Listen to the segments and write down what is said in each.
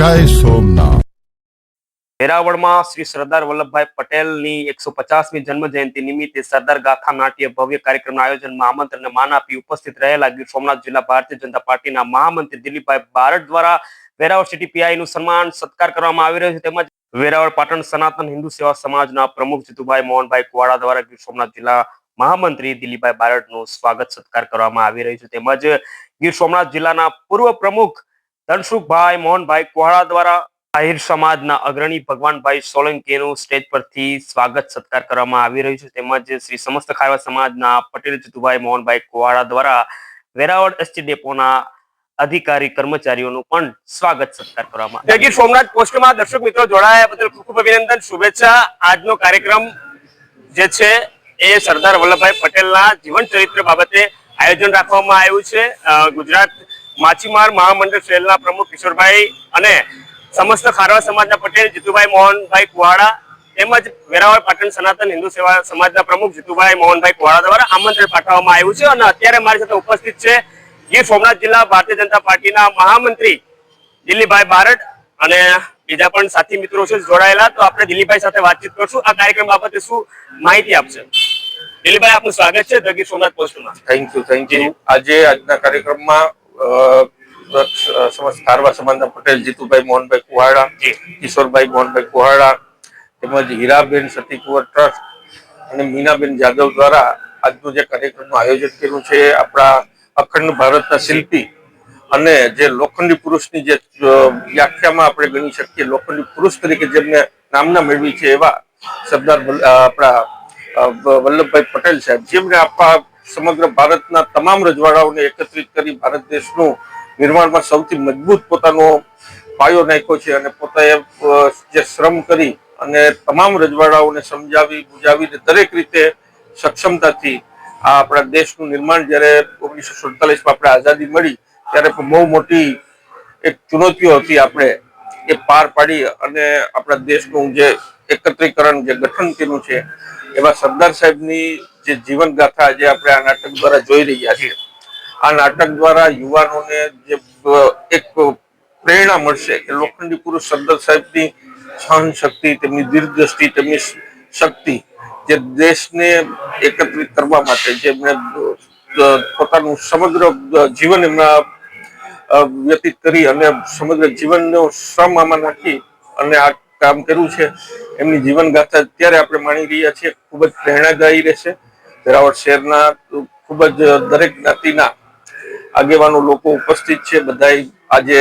જય સોમનાથ. વેરાવળમાં શ્રી સરદાર વલ્લભભાઈ પટેલની એકસો પચાસમી જન્મ જયંતિ નિમિત્તે સરદાર ગાથા નાટ્ય ભવ્ય કાર્યક્રમના આયોજનમાં આમંત્રણને માન આપી ઉપસ્થિત રહેલા ગીર સોમનાથ જિલ્લા ભારતીય જનતા પાર્ટીના મહામંત્રી દિલીપભાઈ બારડ દ્વારા વેરાવળ સિટી પીઆઈ નું સન્માન સત્કાર કરવામાં આવી રહ્યો છે. તેમજ વેરાવળ પાટણ સનાતન હિન્દુ સેવા સમાજના પ્રમુખ જીતુભાઈ મોહનભાઈ કુવાડા દ્વારા ગીર સોમનાથ જિલ્લા મહામંત્રી દિલીપભાઈ બારડનું સ્વાગત સત્કાર કરવામાં આવી રહ્યું છે. તેમજ ગીર સોમનાથ જિલ્લાના પૂર્વ પ્રમુખ ધનસુખભાઈ, મોહનભાઈ કુવાડા દ્વારા આહિર સમાજના અગ્રણી ભગવાનભાઈ સોલંકીનું સ્ટેજ પરથી સ્વાગત સત્કાર કરવામાં આવી રહ્યું છે. તેમજ શ્રી સમસ્ત ખારવા સમાજના પટેલ જીતુભાઈ, મોહનભાઈ કુવાડા દ્વારા વેરાવળ એસટી ડેપોના અધિકારી કર્મચારીઓનું પણ સ્વાગત સત્કાર કરવામાં જગીર ગીર સોમનાથ પોસ્ટમાં દર્શક મિત્રો, જોડાયા બદલ ખૂબ ખૂબ અભિનંદન, શુભેચ્છા. આજનો કાર્યક્રમ જે છે એ સરદાર વલ્લભભાઈ પટેલના જીવન ચરિત્ર બાબતે આયોજન રાખવામાં આવ્યું છે. ગુજરાત માછીમાર મહામંડળ સેલના પ્રમુખ કિશોરભાઈ અને સમસ્ત ખારવા સમાજના પટેલ જીતુભાઈ મોહનભાઈ કુવાડા તેમજ વેરાવળ પાટણ સનાતન હિન્દુ સેવા સમાજના પ્રમુખ જીતુભાઈ મોહનભાઈ કુવાડા દ્વારા આમંત્રણ પાઠવવામાં આવ્યું છે અને અત્યારે મારી સાથે ઉપસ્થિત છે ગીર સોમનાથ જિલ્લા ભારતીય જનતા પાર્ટીના મહામંત્રી દિલીપભાઈ બારડ અને બીજા પણ સાથી મિત્રો છે જોડાયેલા. તો આપણે દિલીપભાઈ સાથે વાતચીત કરશું. આ કાર્યક્રમ બાબતે શું માહિતી આપશે? દિલીપભાઈ આપનું સ્વાગત છે ગીર સોમનાથ પોસ્ટમાં. થેન્ક યુ થેન્ક યુ આજે આજના કાર્યક્રમમાં સમસ્ત કારવા સમાજના પટેલ જીતુભાઈ મોહનભાઈ કુહાડા કિશોરભાઈ મોહનભાઈ કુહાડા તેમજ હીરાબેન સતીકુંવર ટ્રસ્ટ અને મીનાબેન જાદવ દ્વારા આજનું જે કાર્યક્રમનું આયોજન કર્યું છે આપણા અખંડ ભારતના શિલ્પી અને જે લોખંડી પુરુષની જે વ્યાખ્યામાં આપણે ગણી શકીએ લોખંડી પુરુષ તરીકે જેમને નામના મેળવી છે એવા સરદાર આપણા વલ્લભભાઈ પટેલ સાહેબ જેમને આપણા સમગ્ર ભારતના તમામ રજવાડાઓને એકત્રિત કરી ભારત દેશનું નિર્માણમાં સૌથી મજબૂત પોતાનો પાયો નાખ્યો છે અને પોતાએ જે શ્રમ કરી અને તમામ રજવાડાઓને સમજાવી, બુજાવીને દરેક રીતે સક્ષમતાથી આ આપણા દેશનું નિર્માણ જ્યારે ઓગણીસો સુડતાલીસમાં આપણે આઝાદી મળી, ત્યારે બહુ મોટી એક ચુનૌતીઓ હતી આપણે એ પાર પાડી અને આપણા દેશનું જે એકત્રીકરણ, જે ગઠન કર્યું છે, એવા સરદાર સાહેબની જે જીવન ગાથા આજે આપણે આ નાટક દ્વારા જોઈ રહ્યા છીએ, આ નાટક દ્વારા યુવાનોને જે એક પ્રેરણા મળશે કે લોખંડી પુરુષ સરદાર સાહેબની સહન શક્તિ, તેમની દીર્ઘદ્રષ્ટિ તેમની શક્તિ જે દેશને એકત્રિત કરવા માટે જેમને પોતાનું સમગ્ર જીવન એમના વ્યતીત કરી અને સમગ્ર જીવનનો શ્રમ આમાં નાખી અને આ કામ કર્યું છે. એમની જીવન ગાથા અત્યારે આપણે માણી રહ્યા છીએ. ખૂબ જ પ્રેરણાદાયી રહેશે. વેરાવળ શહેરના ખૂબ જ દરેક જ્ઞાતિના આગેવાનો લોકો ઉપસ્થિત છે. બધા આજે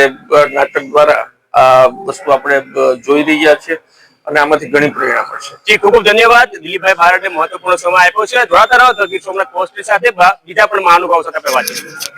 નાટક દ્વારા આ વસ્તુ આપણે જોઈ રહ્યા છે અને આમાંથી ઘણી પ્રેરણા મળશે જી, ખૂબ ખૂબ ધન્યવાદ. દિલીપભાઈ ભારતે મહત્વપૂર્ણ સમય આપ્યો છે. જોડાતા રહો ધ ગીર સોમનાથ પોસ્ટ સાથે. બીજા પણ મહાનુભાવ સાથે આપણે વાતચીત.